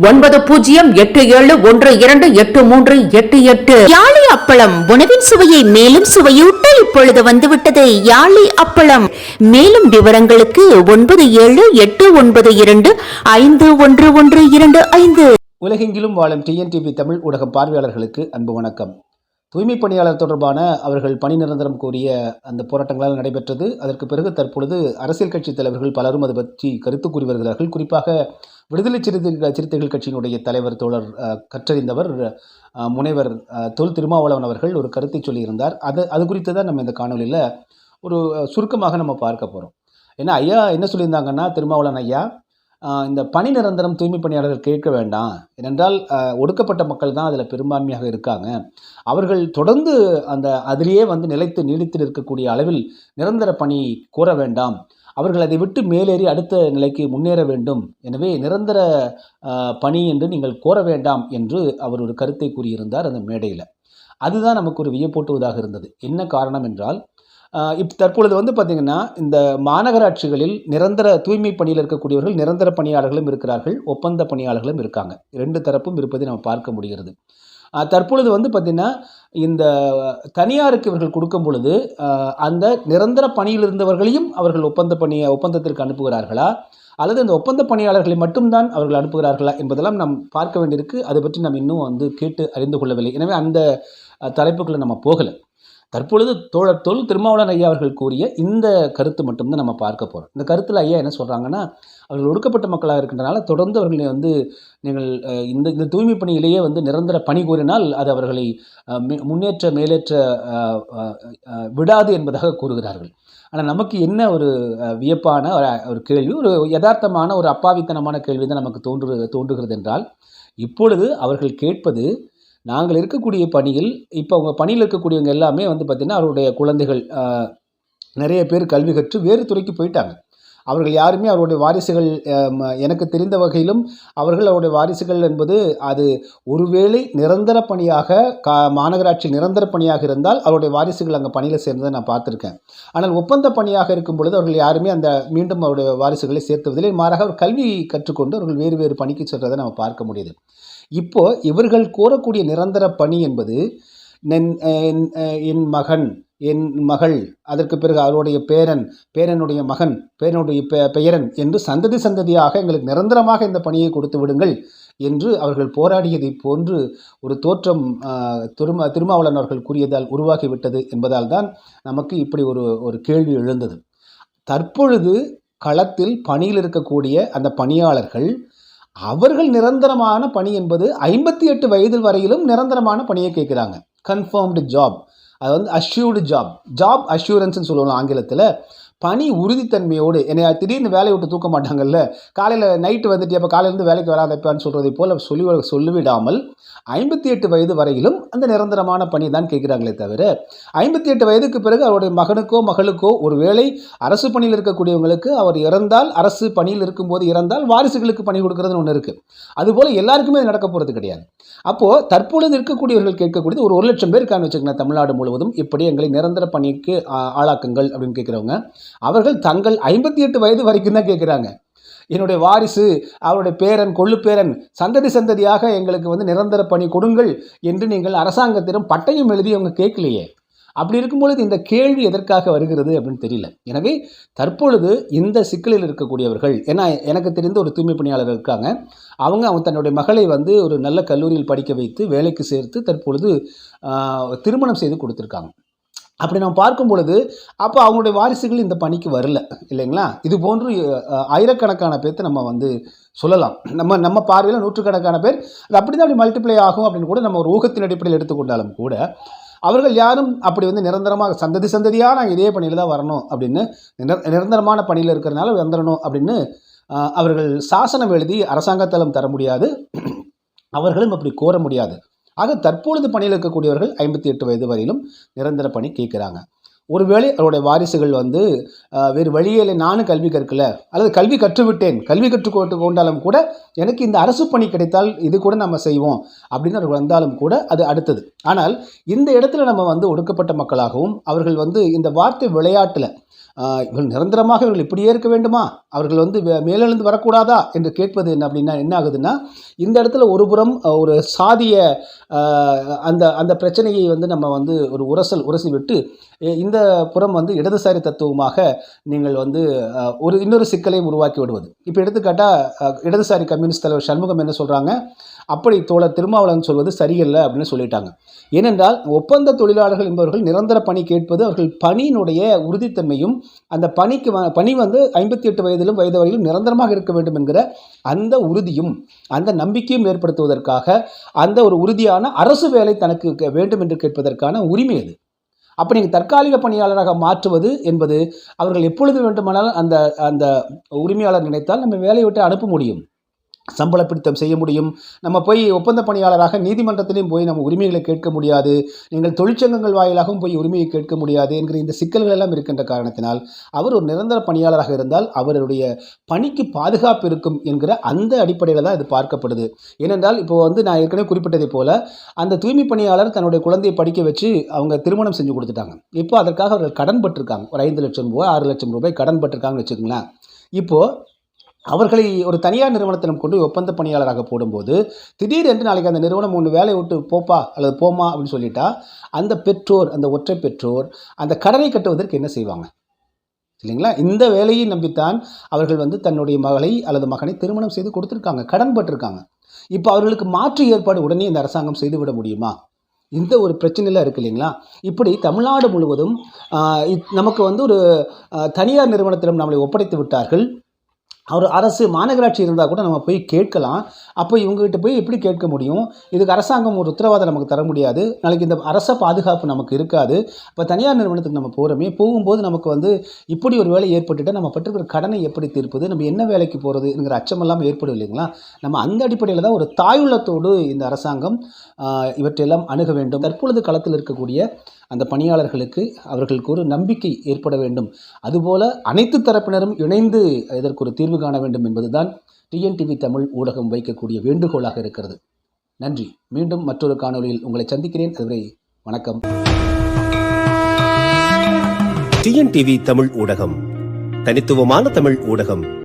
ஒன்பது பூஜ்ஜியம் எட்டு ஏழு ஒன்று இரண்டு எட்டு மூன்று எட்டு எட்டு. யாழி அப்பளம் உணவின் சுவையை மேலும் சுவையூட்ட இப்பொழுது வந்துவிட்டது. யாழி அப்பளம். மேலும் விவரங்களுக்கு ஒன்பது ஏழு எட்டு ஒன்பது இரண்டு ஐந்து ஒன்று ஒன்று இரண்டு ஐந்து. உலகெங்கிலும் வாழும் டிஎன்டிவி தமிழ் ஊடக பார்வையாளர்களுக்கு அன்பு வணக்கம். தூய்மை பணியாளர் தொடர்பான அவர்கள் பணி நிரந்தரம் கோரிய அந்த போராட்டங்களால் நடைபெற்றது. அதற்கு பிறகு தற்பொழுது அரசியல் கட்சித் தலைவர்கள் பலரும் அது பற்றி கருத்து கூறி வருகிறார்கள். குறிப்பாக விடுதலை சிறுத்தைகள் சிறுத்தைகள் கட்சியினுடைய தலைவர் தோழர் கற்றறிந்தவர் முனைவர் தொல் திருமாவளவன் அவர்கள் ஒரு கருத்தை சொல்லியிருந்தார். அது அது குறித்து தான் நம்ம இந்த காணொலியில் ஒரு சுருக்கமாக நம்ம பார்க்க போகிறோம் ஏன்னா ஐயா என்ன சொல்லியிருந்தாங்கன்னா திருமாவளவன் ஐயா இந்த பணி நிரந்தரம் தூய்மை பணியாளர்கள் கேட்க வேண்டாம். ஏனென்றால் ஒடுக்கப்பட்ட மக்கள் தான் அதில் பெரும்பான்மையாக இருக்காங்க. அவர்கள் தொடர்ந்து அந்த அதிலேயே வந்து நிலைத்து நீடித்து இருக்கக்கூடிய அளவில் நிரந்தர பணி கோர வேண்டாம். அவர்கள் அதை விட்டு மேலேறி அடுத்த நிலைக்கு முன்னேற வேண்டும். எனவே நிரந்தர பணி என்று நீங்கள் கோர வேண்டாம் என்று அவர் ஒரு கருத்தை கூறியிருந்தார் அந்த மேடையில். அதுதான் நமக்கு ஒரு வியப்பூட்டுவதாக இருந்தது. என்ன காரணம் என்றால் இப் தற்பொழுது வந்து பார்த்திங்கன்னா இந்த மாநகராட்சிகளில் நிரந்தர தூய்மை பணியில் இருக்கக்கூடியவர்கள் நிரந்தர பணியாளர்களும் இருக்கிறார்கள் ஒப்பந்த பணியாளர்களும் இருக்காங்க. ரெண்டு தரப்பும் இருப்பதை நம்ம பார்க்க முடிகிறது. தற்பொழுது வந்து பார்த்திங்கன்னா இந்த தனியாருக்கு இவர்கள் கொடுக்கும் பொழுது அந்த நிரந்தர பணியில் இருந்தவர்களையும் அவர்கள் ஒப்பந்த பணி ஒப்பந்தத்திற்கு அனுப்புகிறார்களா? அல்லது அந்த ஒப்பந்த பணியாளர்களை மட்டும்தான் அவர்கள் அனுப்புகிறார்களா என்பதெல்லாம் நாம் பார்க்க வேண்டியிருக்கு. அதை பற்றி நாம் இன்னும் வந்து கேட்டு அறிந்து கொள்ளவில்லை. எனவே அந்த தலைப்புகளை நம்ம போகலை. தற்பொழுது தோழர் தொல் திருமாவளவன் ஐயா அவர்கள் கூறிய இந்த கருத்து மட்டும்தான் நம்ம பார்க்க போகிறோம் இந்த கருத்தில் ஐயா என்ன சொல்கிறாங்கன்னா அவர்கள் ஒடுக்கப்பட்ட மக்களாக இருக்கின்றனால தொடர்ந்து அவர்களை வந்து நீங்கள் இந்த இந்த தூய்மை பணியிலேயே வந்து நிரந்தர பணி கூறினால் அது அவர்களை முன்னேற்ற மேலேற்ற விடாது என்பதாக கூறுகிறார்கள். ஆனால் நமக்கு என்ன ஒரு வியப்பான ஒரு ஒரு கேள்வி ஒரு யதார்த்தமான ஒரு அப்பாவித்தனமான கேள்வி தான் நமக்கு தோன்று தோன்றுகிறது என்றால் இப்பொழுது அவர்கள் கேட்பது நாங்கள் இருக்கக்கூடிய பணியில் இப்போ அவங்க பணியில் இருக்கக்கூடியவங்க எல்லாமே வந்து பார்த்திங்கன்னா அவருடைய குழந்தைகள் நிறைய பேர் கல்வி கற்று வேறு துறைக்கு போயிட்டாங்க. அவர்கள் யாருமே அவருடைய வாரிசுகள் எனக்கு தெரிந்த வகையிலும் அவர்கள் அவருடைய வாரிசுகள் என்பது அது ஒருவேளை நிரந்தர பணியாக கா மாநகராட்சி நிரந்தர பணியாக இருந்தால் அவருடைய வாரிசுகள் அங்கே பணியில் சேர்ந்ததை நான் பார்த்துருக்கேன். ஆனால் ஒப்பந்த பணியாக இருக்கும் பொழுது அவர்கள் யாருமே அந்த மீண்டும் அவருடைய வாரிசுகளை சேர்த்துவதில்லை. மாறாக அவர் கல்வி கற்றுக்கொண்டு அவர்கள் வேறு வேறு பணிக்கு செல்வதை நம்ம பார்க்க முடியுது. இப்போ இவர்கள் கோரக்கூடிய நிரந்தர பணி என்பது நென்- என் என் மகன் என் மகள் அதற்கு பிறகு அவருடைய பேரன் பேரனுடைய மகன் பேரனுடைய பெ- பெயரன் என்று சந்ததி சந்ததியாக எங்களுக்கு நிரந்தரமாக இந்த பணியை கொடுத்து விடுங்கள் என்று அவர்கள் போராடியதை போன்று ஒரு தோற்றம் திரும திருமா திருமாவளவன் அவர்கள் கூறியதால் உருவாகிவிட்டது என்பதால் தான் நமக்கு இப்படி ஒரு ஒரு கேள்வி எழுந்தது. தற்பொழுது களத்தில் பணியில் இருக்கக்கூடிய அந்த பணியாளர்கள் அவர்கள் நிரந்தரமான பணி என்பது ஐம்பத்தி எட்டு வயது வரையிலும் நிரந்தரமான பணியை கேட்குறாங்க. கன்ஃபர்ம்டு ஜாப் அது வந்து அஷ்யூர்டு ஜாப் ஜாப் அஷ்யூரன்ஸ்னு சொல்லணும் ஆங்கிலத்தில். பணி உறுதித்தன்மையோடு என்னை திடீர்னு வேலையை விட்டு தூக்க மாட்டாங்கல்ல? காலையில் நைட்டு வந்துட்டு அப்போ காலையிலேருந்து வேலைக்கு வராதப்பான்னு சொல்கிறதை போல் சொல்லி சொல்லிவிடாமல் ஐம்பத்தி எட்டு வயது வரையிலும் அந்த நிரந்தரமான பணி தான் கேட்குறாங்களே தவிர ஐம்பத்தி எட்டு வயதுக்கு பிறகு அவருடைய மகனுக்கோ மகளுக்கோ ஒருவேளை அரசு பணியில் இருக்கக்கூடியவங்களுக்கு அவர் இறந்தால் அரசு பணியில் இருக்கும்போது இறந்தால் வாரிசுகளுக்கு பணி கொடுக்கறதுன்னு ஒன்று இருக்குது அதுபோல் எல்லாருக்குமே அது நடக்க போகிறது கிடையாது. அப்போது தற்பொழுது இருக்கக்கூடியவர்கள் கேட்கக்கூடியது ஒரு ஒரு லட்சம் பேர் இருக்கான்னு வச்சுக்கோங்க தமிழ்நாடு முழுவதும். இப்படி எங்களை நிரந்தர பணிக்கு ஆளாக்குங்கள் அப்படின்னு கேட்குறவங்க. அவர்கள் தங்கள் ஐம்பத்தி எட்டு வயது வரைக்கும் தான் கேட்குறாங்க. என்னுடைய வாரிசு அவருடைய பேரன் கொள்ளு பேரன் சந்ததி சந்ததியாக எங்களுக்கு வந்து நிரந்தர பணி கொடுங்கள் என்று நீங்கள் அரசாங்கத்திடம் பட்டயம் எழுதி அவங்க கேட்கலையே. அப்படி இருக்கும்பொழுது இந்த கேள்வி எதற்காக வருகிறது அப்படின்னு தெரியல. எனவே தற்பொழுது இந்த சிக்கலில் இருக்கக்கூடியவர்கள் ஏன்னா எனக்கு தெரிந்த ஒரு தூய்மை பணியாளர் இருக்காங்க. அவங்க அவங்க தன்னுடைய மகளை வந்து ஒரு நல்ல கல்லூரியில் படிக்க வைத்து வேலைக்கு சேர்த்து தற்பொழுது திருமணம் செய்து கொடுத்துருக்காங்க. அப்படி நம்ம பார்க்கும் பொழுது அப்போ அவங்களுடைய வாரிசுகள் இந்த பணிக்கு வரல இல்லைங்களா? இது போன்று ஆயிரக்கணக்கான பேர்த்து நம்ம வந்து சொல்லலாம். நம்ம நம்ம பார்வையில் நூற்றுக்கணக்கான பேர். அது அப்படி தான் அப்படி மல்டிப்ளை ஆகும் அப்படின்னு கூட நம்ம ஒரு ஊகத்தின் அடிப்படையில் எடுத்துக்கொண்டாலும் கூட அவர்கள் யாரும் அப்படி வந்து நிரந்தரமாக சந்ததி சந்ததியாக நாங்கள் இதே பணியில் தான் வரணும் அப்படின்னு நிரந்தரமான பணியில் இருக்கிறனால வந்துடணும் அப்படின்னு அவர்கள் சாசனம் எழுதி அரசாங்கத்தாலும் தர முடியாது. அவர்களும் அப்படி கோர முடியாது. ஆக தற்பொழுது பணியில் இருக்கக்கூடியவர்கள் ஐம்பத்தி எட்டு வயது வரையிலும் நிரந்தர பணி கேட்குறாங்க. ஒருவேளை அவருடைய வாரிசுகள் வந்து வேறு வழியில் நானும் கல்வி கற்கல அல்லது கல்வி கற்றுவிட்டேன் கல்வி கற்றுக்கொண்டு கொண்டாலும் கூட எனக்கு இந்த அரசு பணி கிடைத்தால் இது கூட நம்ம செய்வோம் அப்படின்னு அவர்கள் வந்தாலும் கூட அது அடுத்தது. ஆனால் இந்த இடத்துல நம்ம வந்து ஒடுக்கப்பட்ட மக்களாகவும் அவர்கள் வந்து இந்த வார்த்தை விளையாட்டில் இவர்கள் நிரந்தரமாக இவர்கள் இப்படியே இருக்க வேண்டுமா? அவர்கள் வந்து வே- மேலெழுந்து வரக்கூடாதா என்று கேட்பது என்ன அப்படின்னா என்ன ஆகுதுன்னா இந்த இடத்துல ஒரு புறம் ஒரு சாதிய அந்த அந்த பிரச்சனையை வந்து நம்ம வந்து ஒரு உரசல் உரசி விட்டு இந்த புறம் வந்து இடதுசாரி தத்துவமாக நீங்கள் வந்து ஒரு இன்னொரு சிக்கலை உருவாக்கி விடுவது. இப்போ எடுத்துக்காட்டால் இடதுசாரி கம்யூனிஸ்ட் தலைவர் சண்முகம் என்ன சொல்கிறாங்க அப்படி தோழர் திருமாவளவன் சொல்வது சரியில்லை அப்படின்னு சொல்லிட்டாங்க. ஏனென்றால் ஒப்பந்த தொழிலாளர்கள் என்பவர்கள் நிரந்தர பணி கேட்பது அவர்கள் பணியினுடைய உறுதித்தன்மையும் அந்த பணிக்கு வ- பணி வந்து ஐம்பத்தி எட்டு வயதிலும் வயது வரையிலும் நிரந்தரமாக இருக்க வேண்டும் என்கிற அந்த உறுதியும் அந்த நம்பிக்கையும் ஏற்படுத்துவதற்காக அந்த ஒரு உறுதியான அரசு வேலை தனக்கு வேண்டும் என்று கேட்பதற்கான உரிமை அது. அப்போ நீங்கள் தற்காலிக பணியாளராக மாற்றுவது என்பது அவர்கள் எப்பொழுது வேண்டுமானாலும் அந்த அந்த உரிமையாளர் நினைத்தால் நம்ம வேலையை விட்டு அனுப்ப முடியும். சம்பள பிடித்தம் செய்ய முடியும். நம்ம போய் ஒப்பந்த பணியாளராக நீதிமன்றத்திலையும் போய் நம்ம உரிமைகளை கேட்க முடியாது. நீங்கள் தொழிற்சங்கங்கள் வாயிலாகவும் போய் உரிமையை கேட்க முடியாது என்கிற இந்த சிக்கல்கள் எல்லாம் இருக்கின்ற காரணத்தினால் அவர் ஒரு நிரந்தர பணியாளராக இருந்தால் அவருடைய பணிக்கு பாதுகாப்பு இருக்கும் என்கிற அந்த அடிப்படையில் தான் இது பார்க்கப்படுது. ஏனென்றால் இப்போ வந்து நான் ஏற்கனவே குறிப்பிட்டதை போல அந்த தூய்மை பணியாளர் தன்னுடைய குழந்தையை படிக்க வச்சு அவங்க திருமணம் செஞ்சு கொடுத்துட்டாங்க. இப்போ அதற்காக அவர்கள் கடன் பட்டிருக்காங்க ஒரு ஐந்து லட்சம் ரூபாய் ஆறு லட்சம் ரூபாய் கடன் பட்டிருக்காங்கன்னு வச்சுக்கோங்களேன். இப்போது அவர்களை ஒரு தனியார் நிறுவனத்திடம் கொண்டு ஒப்பந்த பணியாளராக போடும்போது திடீரென்று நாளைக்கு அந்த நிறுவனம் ஒன்று வேலையை விட்டு போப்பா அல்லது போமா அப்படின்னு சொல்லிட்டா அந்த பெற்றோர் அந்த ஒற்றை பெற்றோர் அந்த கடனை கட்டுவதற்கு என்ன செய்வாங்க? இல்லைங்களா? இந்த வேலையை நம்பித்தான் அவர்கள் வந்து தன்னுடைய மகளை அல்லது மகனை திருமணம் செய்து கொடுத்துருக்காங்க கடன் பட்டிருக்காங்க. இப்போ அவர்களுக்கு மாற்று ஏற்பாடு உடனே இந்த அரசாங்கம் செய்துவிட முடியுமா? இந்த ஒரு பிரச்சனைலாம் இருக்கு இல்லைங்களா? இப்படி தமிழ்நாடு முழுவதும் இத்- நமக்கு வந்து ஒரு தனியார் நிறுவனத்திடம் நம்மளை ஒப்படைத்து விட்டார்கள். அவர் அரசு மாநகராட்சி இருந்தால் கூட நம்ம போய் கேட்கலாம். அப்போ இவங்ககிட்ட போய் எப்படி கேட்க முடியும்? இதுக்கு அரசாங்கம் ஒரு உத்தரவாதம் நமக்கு தர முடியாது. நாளைக்கு இந்த அரச பாதுகாப்பு நமக்கு இருக்காது. இப்போ தனியார் நிறுவனத்துக்கு நம்ம போகிறோமே போகும்போது நமக்கு வந்து இப்படி ஒரு வேலை ஏற்பட்டுட்டால் நம்ம பட்டிருக்கிற கடனை எப்படி தீர்ப்பது? நம்ம என்ன வேலைக்கு போகிறதுங்கிற அச்சமெல்லாம் ஏற்படும் இல்லைங்களா? நம்ம அந்த அடிப்படையில் தான் ஒரு தாயுள்ளத்தோடு இந்த அரசாங்கம் இவற்றையெல்லாம் அணுக வேண்டும். தற்பொழுது களத்தில் இருக்கக்கூடிய அந்த பணியாளர்களுக்கு அவர்களுக்கு ஒரு நம்பிக்கை ஏற்பட வேண்டும். அதுபோல அனைத்து தரப்பினரும் இணைந்து இதற்கு ஒரு தீர்வு காண வேண்டும் என்பதுதான் டிஎன்டிவி தமிழ் ஊடகம் வைக்கக்கூடிய வேண்டுகோளாக இருக்கிறது. நன்றி. மீண்டும் மற்றொரு காணொளியில் உங்களை சந்திக்கிறேன். அதுவரை வணக்கம். டிஎன்டிவி தமிழ் ஊடகம். தனித்துவமான தமிழ் ஊடகம்.